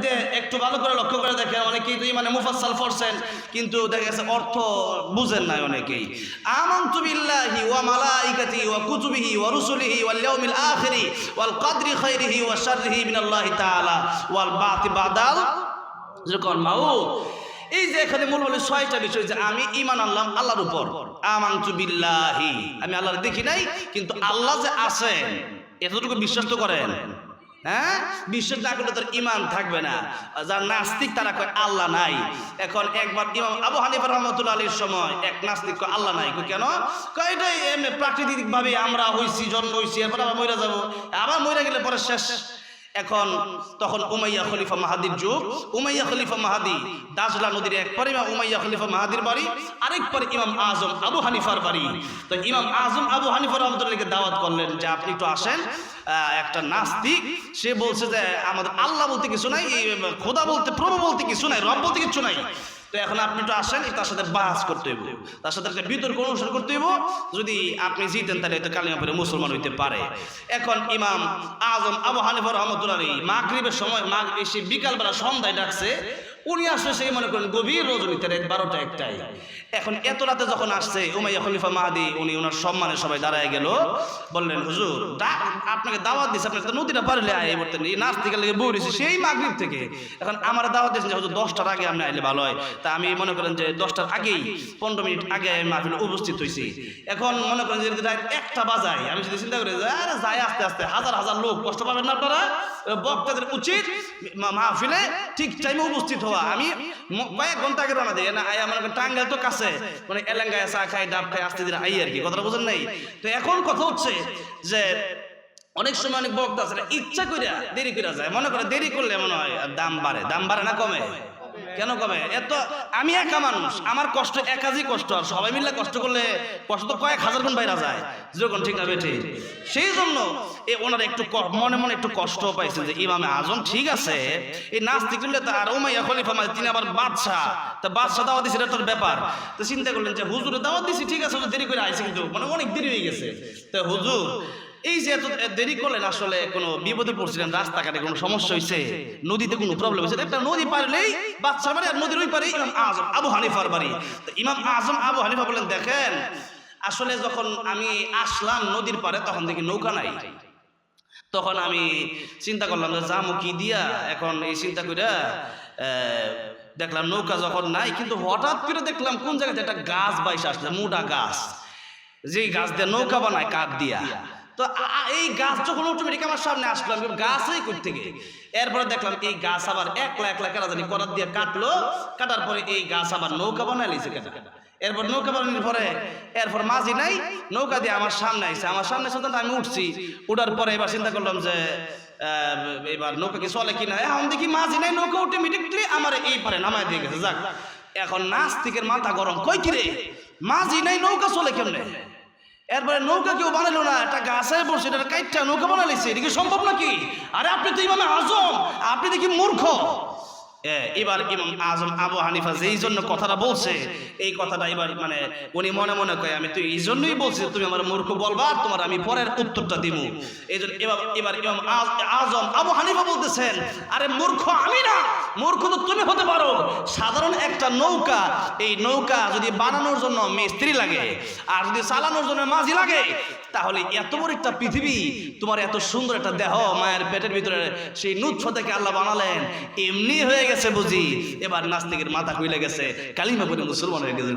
মধ্যে একটু ভালো করে লক্ষ্য করে দেখেন অনেকেই তো মানে মুফাসসাল পড়ছেন, কিন্তু দেখা গেছে অর্থ বুঝেন নাই অনেকেই। আমানতু বিল্লাহি ওয়া মালাইকাতিহি ওয়া কুতুবিহি ওয়া রুসুলিহি ওয়াল ইয়াউমিল আখিরি ওয়াল কদরি খাইরিহি ওয়া শাররিহি মিনাল্লাহি তাআলা ওয়াল বাতি বাদাল যখন মাউত এই যে এখানে মূল হলো ছয়টা বিষয় যে আমি ইমান আনলাম আল্লাহর উপর। আমানতু বিল্লাহি, আমি আল্লাহর দেখি নাই, কিন্তু আল্লাহ যে আছেন, এতটুকু বিশ্বাস তো করেন। হ্যাঁ? বিশ্বাস না করলে তোর ইমান থাকবে না। যার নাস্তিক তারা কয়, আল্লাহ নাই। এখন একবার ইমাম আবু হানিফা রহমতুল্লা আলীর সময় এক নাস্তিক কয়, আল্লাহ নাই। কেন? কয়টাই এমনি প্রাকৃতিকভাবে আমরা হইছি, জন্ম হইছি, এরপর আবার মরে যাব। আবার মরে গেলে পরে শেষ। এখন তখন উমাইয়া খলিফা মাহাদির যুগ। উমাইয়া খলিফা মাহাদি দাজলা নদীর এক পরে ইমাম উমাইয়া খলিফা মাহাদির বাড়ি, আরেক পরে ইমাম আজম আবু হানিফার বাড়ি। তো ইমাম আজম আবু হানিফার রহমতুল্লাহকে দাওয়াত করলেন যে, আপনি একটু আসেন। একটা নাস্তিক, সে বলছে যে, আমাদের আল্লাহ বলতে কিছু নাই খোদা বলতে, প্রভু বলতে কিছু নাই, রব বলতে কিছু নাই। তো এখন আপনি একটু আসেন, তার সাথে বাহাস করতে হইব। তার সাথে একটা বিতর্ক অনুসরণ করতে হইব। যদি আপনি জিতেন, তাহলে হয়তো কালিমা পরে মুসলমান হইতে পারে। এখন ইমাম আজম আবু হানিফর রহমতুল্লাহ মাগরিবের সময়, মাগ এসে বিকালবেলা সন্ধ্যায় ডাকছে উনি আসলে সেই, মনে করেন, গভীর রজনীতে রাত বারোটা একটাই এখন এত রাতে যখন আসছে, উমাইয়া খলিফা মাহাদি, উনি ওনার সম্মানে সবাই দাঁড়ায় গেল। বললেন, হুজুর আপনাকে দাওয়াত দিচ্ছে আপনি তো নদীটা পারলে আয় বলতেন এই লেগে বই রয়েছে, সেই মাগরিব থেকে। এখন আমার দাওয়াত দিয়েছেন যে, হুজুর, দশটার আগে আপনি আইলে ভালো হয়। তা আমি মনে করেন যে, দশটার আগেই, পনেরো মিনিট আগে আমি মাহফিলে উপস্থিত হয়েছি এখন মনে করেন যে একটা বাজায়, আমি যদি চিন্তা করি আরে, যাই আস্তে আস্তে, হাজার হাজার লোক, কষ্ট পাবেন না আপনারা? বক্তাদের উচিত মাহফিলে ঠিক টাইমে উপস্থিত আমি কয়েক ঘণ্টা আগে রওনা দিই। না টাঙ্গাল তো কাছে। মানে এলাঙ্গায় চা খাই ডাব খাই আসতে দিন আই আর কি, কথাটা বোঝেন নাই? তো এখন কথা হচ্ছে যে অনেক সময় অনেক বক্তা আছে ইচ্ছা করিয়া দেরি করিয়া যায়। মনে করে দেরি করলে মনে হয় দাম বাড়ে। দাম বাড়ে না, কমে? কেন কমে এত আমি একা মানুষ। আমার কষ্ট একাজই কষ্ট। আর সবাই মিলে কষ্ট করলে কষ্ট তো কয়েক হাজার গুণ বাইরা যায়। যেরকম ঠিক না বেঠি সেই জন্য এ ওনার একটু মনে মনে একটু কষ্ট পাইছেন যে ইমামে আজম ঠিক আছে। এই নাস্তিক তার উমাইয়া খলিফা মানে তিনি আবার বাদশাহ। তা বাদশাহ দাওয়াত দিছে, এটা তোর ব্যাপার। তো চিন্তা করলেন যে হুজুরে দাওয়াত দিছি, ঠিক আছে দেরি করে আইছে কিন্তু মানে অনেক দেরি হয়ে গেছে। তো হুজুর এই যে এত দেরি করলেন, আসলে কোনো বিপদে পড়ছিলেন, রাস্তাঘাটে কোনো সমস্যা হয়েছে, নদীতে কোনো প্রবলেম হয়েছে একটা নদী পারলেই বাচ্চা বাড়ি আর নদীর ওই পারে ইমাম আজম আবু হানিফার বাড়ি। তো ইমাম আজম আবু হানিফা বলেন দেখেন, আসলে যখন আমি আসলাম নদীর পারে, তখন দেখি নৌকা নাই। তখন আমি চিন্তা করলাম যে, যামো কি দিয়া? এখন এই চিন্তা করে দেখলাম নৌকা যখন নাই, কিন্তু হঠাৎ করে দেখলাম কোন জায়গাতে একটা গাছ বাইসে আসছে মোটা গাছ। যেই গাছ দিয়ে নৌকা বানায় কাঠ দিয়া। তো এই গাছ যখন অটোমেটিক আমার সামনে আসলো, আমি গাছই করতে গিয়ে এরপরে দেখলাম, এই গাছ আবার একলা একলা কেনা জানি করার দিয়ে কাটলো। কাটার পরে এই গাছ আবার নৌকা বানায় লিছে কেটা এরপর নৌকা বানানোর পরে, এরপর মাঝি নাই, নৌকা দিয়ে আমার সামনে আইছে। আমার সামনে সাথে আমি উঠছি। উঠার পরে এবার চিন্তা করলাম যে এবার নৌকা কি চলে কিনা? এখন দেখি মাঝি নাই, নৌকা অটোমেটিকলি আমার এই পারে নামায় দিয়ে গেছে। যাক, এখন নাস্তিকের মাথা গরম। কই কিরে? মাঝি নাই, নৌকা চলে কেমনে? এরপরে নৌকা কেউ বানালো না, একটা গাছে বসে এটা কাইটটা, নৌকা বানালিছে এটা কি সম্ভব নাকি? আরে আপনি তো ইমামে আজম, আপনি দেখি মূর্খ। এবার ইমাম আজম আবু হানিফা যেই জন্য কথাটা বলছে, এই কথাটা এবার মানে উনি মনে মনে কয়, আমি তো এই জন্যই বলছি তুমি আমার মূর্খ বলবা তোমার আমি পরের উত্তরটা দিব এই জন্য এবার এবার ইমাম আজম আবু হানিফা বলতেছেন, আরে মূর্খ আমি না, মূর্খ তো তুমি হতে পারো। সাধারণ একটা নৌকা, এই নৌকা যদি বানানোর জন্য মিস্ত্রি লাগে আর যদি চালানোর জন্য মাঝি লাগে, তাহলে এত বড় একটা পৃথিবী, তোমার এত সুন্দর একটা দেহ মায়ের পেটের ভিতরে সেই নুৎফ থেকে আল্লাহ বানালেন, এমনি হয়ে গেছে বুঝি এবার নাস্তিকের মাথা খুলে গেছে কালিমা পরে মুসলমান হয়ে গেছে।